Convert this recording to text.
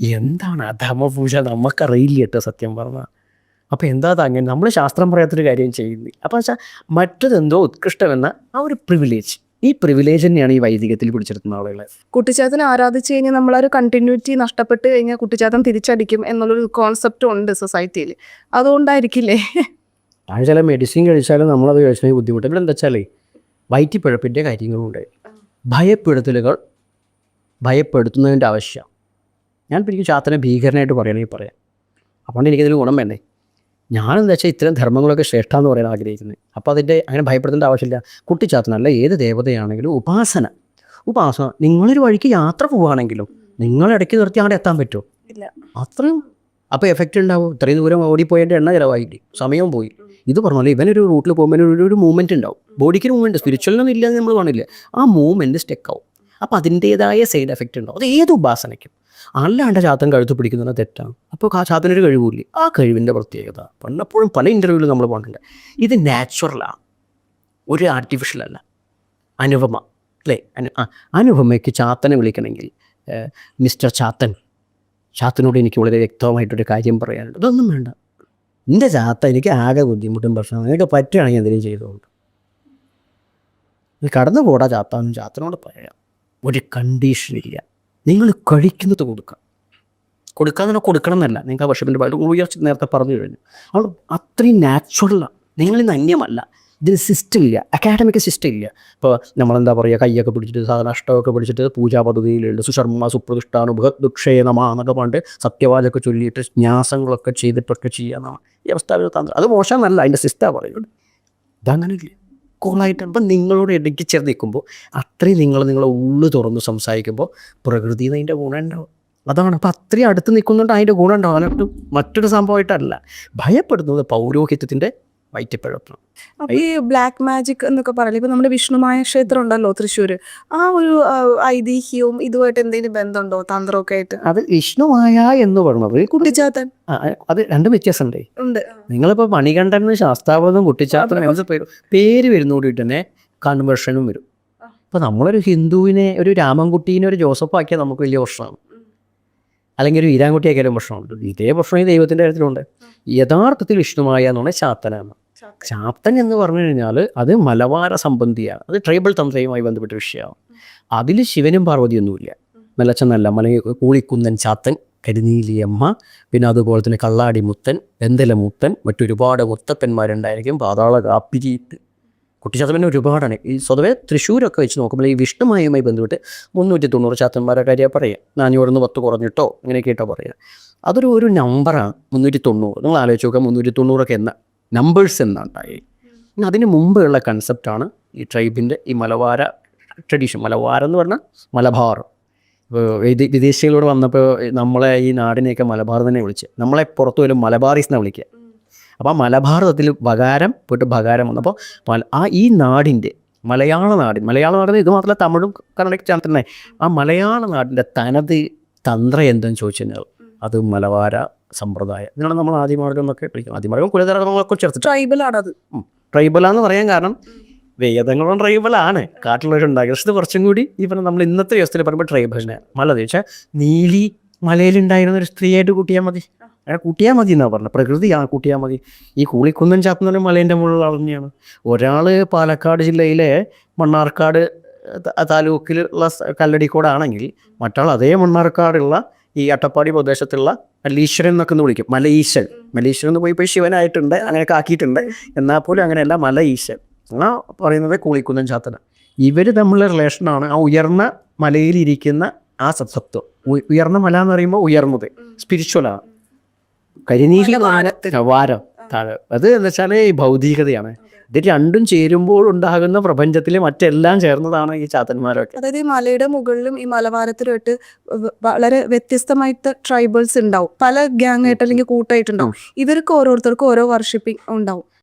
എന്താണ് അധമ പൂജ നമുക്കറിയില്ല കേട്ടോ സത്യം പറഞ്ഞാൽ അപ്പോൾ എന്താ അങ്ങനെ? നമ്മൾ ശാസ്ത്രം പറയാത്തൊരു കാര്യം ചെയ്യുന്നത് അപ്പോൾ വെച്ചാൽ മറ്റതെന്തോ ഉത്കൃഷ്ടമെന്ന ആ ഒരു പ്രിവിലേജ് ഈ പ്രിവിലേജ് തന്നെയാണ് ഈ വൈദികത്തിൽ പിടിച്ചെടുക്കുന്ന ആളുകളെ. കുട്ടിച്ചാത്തനെ ആരാധിച്ചു കഴിഞ്ഞാൽ നമ്മളൊരു കണ്ടിന്യൂറ്റി നഷ്ടപ്പെട്ട് കഴിഞ്ഞാൽ കുട്ടിച്ചാത്തൻ തിരിച്ചടിക്കും എന്നുള്ളൊരു കോൺസെപ്റ്റ് ഉണ്ട് സൊസൈറ്റിയിൽ അതുകൊണ്ടായിരിക്കില്ലേ? ഞാൻ ചില മെഡിസിൻ കഴിച്ചാലും നമ്മളത് കഴിച്ചാൽ ബുദ്ധിമുട്ട്. ഇവിടെ എന്താ വെച്ചാലേ വയറ്റിപ്പിഴപ്പിന്റെ കാര്യങ്ങളുണ്ട്. ഭയപ്പെടുത്തലുകൾ ഭയപ്പെടുത്തുന്നതിന്റെ ആവശ്യം. ഞാൻ എനിക്ക് ചാത്തനെ ഭീകരനായിട്ട് പറയണമെങ്കിൽ പറയാം. അതുകൊണ്ട് എനിക്കതിൽ ഗുണം വേണ്ടേ? ഞാനെന്താ വെച്ചാൽ ഇത്തരം ധർമ്മങ്ങളൊക്കെ ശ്രേഷ്ഠമെന്ന് പറയാൻ ആഗ്രഹിക്കുന്നത് അപ്പോൾ അതിന്റെ അങ്ങനെ ഭയപ്പെടുത്തേണ്ട ആവശ്യമില്ല. കുട്ടിച്ചാത്തനല്ല ഏത് ദേവതയാണെങ്കിലും ഉപാസന. ഉപാസന നിങ്ങളൊരു വഴിക്ക് യാത്ര പോവുകയാണെങ്കിലും നിങ്ങളിടയ്ക്ക് നിർത്തി അവിടെ എത്താൻ പറ്റുമോ ഇല്ല. അത്രയും? അപ്പോൾ എഫക്റ്റ് ഉണ്ടാവും? ഇത്രയും ദൂരം ഓടിപ്പോയതിന്റെ എണ്ണ ചിലവായില്ലേ? സമയവും പോയി. ഇത് പറഞ്ഞാലും ഇവനൊരു റൂട്ടിൽ പോകുമ്പോൾ ഒരു ഒരു മൂവ്മെന്റ് ഉണ്ടാവും. ബോഡിക്ക് ഒരു മൂവ്മെന്റ് സ്പിരിച്വലിനൊന്നും ഇല്ലാന്ന് നമ്മൾ കാണില്ല? ആ മൂവ്മെന്റ് സ്റ്റെക്കാവും അപ്പോൾ അതിന്റേതായ സൈഡ് എഫക്റ്റ് ഉണ്ടാവും. അത് ഏത് ഉപാസനയ്ക്കും? അല്ലാണ്ട് ചാത്തൻ കഴുത്ത് പിടിക്കുന്നത് തെറ്റാണ് അപ്പോൾ ആ ചാത്തനൊരു കഴിവില്ലേ? ആ കഴിവിന്റെ പ്രത്യേകത. പണ്ടപ്പോഴും പല ഇന്റർവ്യൂവിലും നമ്മൾ പറഞ്ഞിട്ടുണ്ട്. ഇത് നാച്ചുറലാണ് ഒരു ആർട്ടിഫിഷ്യൽ അല്ല. അനുപമ. അല്ലേ? അനു ആ അനുപമയ്ക്ക് ചാത്തനെ വിളിക്കണമെങ്കിൽ മിസ്റ്റർ ചാത്തൻ ചാത്തനോട് എനിക്ക് വളരെ വ്യക്തമായിട്ടൊരു കാര്യം പറയാനുണ്ട്. ഇതൊന്നും വേണ്ട. എന്റെ ചാത്ത എനിക്ക് ആകെ ബുദ്ധിമുട്ടും പ്രശ്നം നിനക്ക് പറ്റുകയാണെങ്കിൽ എന്തെങ്കിലും ചെയ്തുകൊണ്ട് കടന്നു പോടാ ചാത്താനും ചാത്തനോട് പറയാം. ഒരു കണ്ടീഷനില്ല നിങ്ങൾ കഴിക്കുന്നത് കൊടുക്കാം കൊടുക്കാൻ തന്നെ കൊടുക്കണം എന്നല്ല നിങ്ങൾക്ക് ആ വർഷപ്പിന്റെ പാട്ട് ഉയർച്ച നേരത്തെ പറഞ്ഞു കഴിഞ്ഞു. അവൾ അത്രയും നാച്ചുറലാണ് നിങ്ങളിന്ന് അന്യമല്ല. ഇതിന് സിസ്റ്റം ഇല്ല. അക്കാഡമിക് സിസ്റ്റം ഇല്ല. ഇപ്പോൾ നമ്മളെന്താ പറയുക കൈയൊക്കെ പിടിച്ചിട്ട് സാധാരണ അഷ്ടമൊക്കെ പിടിച്ചിട്ട് പൂജാ പദ്ധതിയിലുണ്ട് സുശർമ്മ സുപ്രതിഷ്ഠാനു ബൃഹത് ദുക്ഷേ നമ എന്നൊക്കെ പറഞ്ഞിട്ട് സത്യവാചൊക്കെ ചൊല്ലിയിട്ട് ന്യാസങ്ങളൊക്കെ ചെയ്തിട്ടൊക്കെ ചെയ്യാന്നാണ് ഈ തന്ത്രം. അത് മോശമെന്നല്ല. അതിന്റെ സിസ്റ്റാണ് പറയുന്നത്. ഇതങ്ങനെ ഇല്ല കൂളായിട്ട് നിങ്ങളോട് ഇടയ്ക്ക് ചേർന്ന് നിൽക്കുമ്പോൾ അത്രയും നിങ്ങൾ നിങ്ങളെ ഉള്ളു തുറന്ന് സംസാരിക്കുമ്പോൾ പ്രകൃതി അതിന്റെ ഗുണം ഉണ്ടാവും അതാണ്. അപ്പോൾ അത്രയും അടുത്ത് നിൽക്കുന്നുണ്ട് അതിന്റെ ഗുണം ഉണ്ടാവും മറ്റൊരു സംഭവമായിട്ടല്ല. ഭയപ്പെടുന്നത് പൗരോഹിത്യത്തിന്റെ വയറ്റിപ്പഴപ്പാണ് അപ്പൊ ഈ ബ്ലാക്ക് മാജിക് എന്നൊക്കെ പറയില്ല ഇപ്പൊ നമ്മുടെ വിഷ്ണുമായ ക്ഷേത്രം ഉണ്ടല്ലോ തൃശ്ശൂര് ആ ഒരു ഐതിഹ്യവും ഇതുമായിട്ട് എന്തെങ്കിലും ബന്ധമുണ്ടോ തന്ത്രമൊക്കെ ആയിട്ട്? അത് വിഷ്ണുമായ എന്ന് പറഞ്ഞത് കുട്ടി കുട്ടിച്ചാത്തൻ. അത് രണ്ടും വ്യത്യാസമുണ്ടേ. ഉണ്ട്. നിങ്ങളിപ്പോ മണികണ്ഠൻ ശാസ്താപതും കുട്ടിച്ചാത്തനും പേര് പേര് വരുന്നോടിയിട്ട് തന്നെ കൺവേർഷനും വരും. ഇപ്പൊ നമ്മളൊരു ഹിന്ദുവിനെ ഒരു രാമൻകുട്ടീനെ ഒരു ജോസഫ് ആക്കിയാൽ നമുക്ക് വലിയ പ്രശ്നമാണ്. അല്ലെങ്കിൽ ഒരു ഈരാൻകുട്ടി ആക്കിയാലും പ്രശ്നമുണ്ട്. ഇതേ പ്രശ്നം ഈ ദൈവത്തിന്റെ കാര്യത്തിലുണ്ട്. യഥാർത്ഥത്തിൽ വിഷ്ണുമായ എന്നുള്ള ചാത്തനാണ് ചാത്തൻ എന്ന് പറഞ്ഞു കഴിഞ്ഞാൽ അത് മലബാര സംബന്ധിയാണ്. അത് ട്രൈബൽ തന്ത്രയുമായി ബന്ധപ്പെട്ട വിഷയമാണ്. അതിൽ ശിവനും പാർവതിയൊന്നുമില്ല. മെല്ലച്ചെന്നല്ല മല കൂളിക്കുന്നൻ ചാത്തൻ കരിനീലിയമ്മ പിന്നെ അതുപോലെ തന്നെ കള്ളാടി മുത്തൻ വെന്തല മുത്തൻ മറ്റൊരുപാട് മുത്തപ്പന്മാരുണ്ടായിരിക്കും. പാതാള കാപ്പിരിയിട്ട് കുട്ടിച്ചാത്തപ്പൻ ഒരുപാടാണ്. ഈ സ്വതവേ തൃശ്ശൂരൊക്കെ വെച്ച് നോക്കുമ്പോൾ ഈ വിഷ്ണുമായുമായി ബന്ധപ്പെട്ട് മുന്നൂറ്റി തൊണ്ണൂറ് ചാത്തന്മാരെ കാര്യം പറയാം. നാനൂറിന്ന് പത്ത് കുറഞ്ഞിട്ടോ? ഇങ്ങനെ കേട്ടോ പറയാം. അതൊരു ഒരു നമ്പറാണ് മുന്നൂറ്റി തൊണ്ണൂറ് നിങ്ങൾ ആലോചിച്ച് നോക്കുക മുന്നൂറ്റി തൊണ്ണൂറൊക്കെ എന്ന? നമ്പേഴ്സ് എന്നുണ്ടായി അതിന് മുമ്പുള്ള കൺസെപ്റ്റാണ് ഈ ട്രൈബിന്റെ ഈ മലബാര ട്രഡീഷൻ മലബാരം എന്ന് പറഞ്ഞാൽ മലബാർ. ഇപ്പോൾ വിദേശികളോട് വന്നപ്പോൾ നമ്മളെ ഈ നാടിനെയൊക്കെ മലബാർ തന്നെ വിളിച്ച്. നമ്മളെ പുറത്തു പോലും മലബാറീസ് എന്നാണ് വിളിക്കുക അപ്പോൾ ആ മലഭാരതത്തിൽ ബകാരം പോയിട്ട് ബകാരം വന്നപ്പോൾ ആ ഈ നാടിന്റെ മലയാള നാടിൻ മലയാള നാടിന് ഇത് മാത്രമല്ല തമിഴും കർണാടക തന്നെ ആ മലയാള നാടിന്റെ തനത് തന്ത്രം എന്തെന്ന് ചോദിച്ചു കഴിഞ്ഞാൽ അത് മലബാര സമ്പ്രദായം. ഇതിനാണ് നമ്മൾ ആദിമാർഗം എന്നൊക്കെ വിളിക്കുന്നത്. ആദിമാർഗം കുലതരങ്ങളൊക്കെ ചേർത്തിട്ട്. ട്രൈബൽ അത്. ട്രൈബലാന്ന് പറയാൻ കാരണം വേദങ്ങളും ട്രൈബലാണ്. കാട്ടിലുള്ളവരുണ്ടാക്കി പക്ഷേ ഇത് കുറച്ചും കൂടി ഈ പറഞ്ഞ നമ്മൾ ഇന്നത്തെ വ്യവസ്ഥയിൽ പറയുമ്പോൾ ട്രൈബലിനെ മല ചോദിച്ചാൽ നീലി മലയിലുണ്ടായിരുന്ന ഒരു സ്ത്രീയായിട്ട് കൂട്ടിയാൽ മതി. അങ്ങനെ കൂട്ടിയാൽ മതി എന്നാണ് പറഞ്ഞത്. പ്രകൃതി ആ കൂട്ടിയാൽ മതി. ഈ കൂളിക്കുന്നൻ ചാപ്പ് എന്ന് പറഞ്ഞ മലേന്റെ മുകളിൽ അളഞ്ഞാണ് ഒരാൾ പാലക്കാട് ജില്ലയിലെ മണ്ണാർക്കാട് താലൂക്കിലുള്ള കല്ലടിക്കോടാണെങ്കിൽ മറ്റാൾ അതേ മണ്ണാർക്കാടുള്ള ഈ അട്ടപ്പാടി പ്രദേശത്തുള്ള മല്ലീശ്വരൻ എന്നൊക്കെ ഒന്ന് വിളിക്കും. മല ഈശ്വരൻ മലീശ്വരൻ എന്ന് പോയി പോയി ശിവനായിട്ടുണ്ട് അങ്ങനെയൊക്കെ ആക്കിയിട്ടുണ്ട്. എന്നാൽ പോലും അങ്ങനെയല്ല മല ഈശ്വൻ ആ പറയുന്നത് കൂളിക്കുന്നൻ ചാത്തന. ഇവർ തമ്മിലുള്ള റിലേഷനാണ് ആ ഉയർന്ന മലയിലിരിക്കുന്ന ആ സത്സത്വം ഉയർന്ന മല എന്ന് പറയുമ്പോൾ ഉയർന്നത് സ്പിരിച്വലാണ് കരിനീല. വാരം. താഴെ. അത് എന്ന് വെച്ചാൽ ഈ ഭൗതികതയാണ്. ഇത് രണ്ടും ചേരുമ്പോൾ ഉണ്ടാകുന്ന പ്രപഞ്ചത്തിൽ മറ്റെല്ലാം ചേർന്നതാണ് ഈ ചാത്തന്മാരൊക്കെ. അതായത് ഈ മലയുടെ മുകളിലും ഈ മലവാരത്തിലുമായിട്ട് വളരെ വ്യത്യസ്തമായിട്ട് ട്രൈബൽസ് ഉണ്ടാവും. പല ഗ്യാങ് ആയിട്ട് അല്ലെങ്കിൽ കൂട്ടായിട്ടുണ്ടാവും. ഇവർക്ക് ഓരോരുത്തർക്കും ഓരോ വർഷിപ്പിംഗ് ഉണ്ടാവും.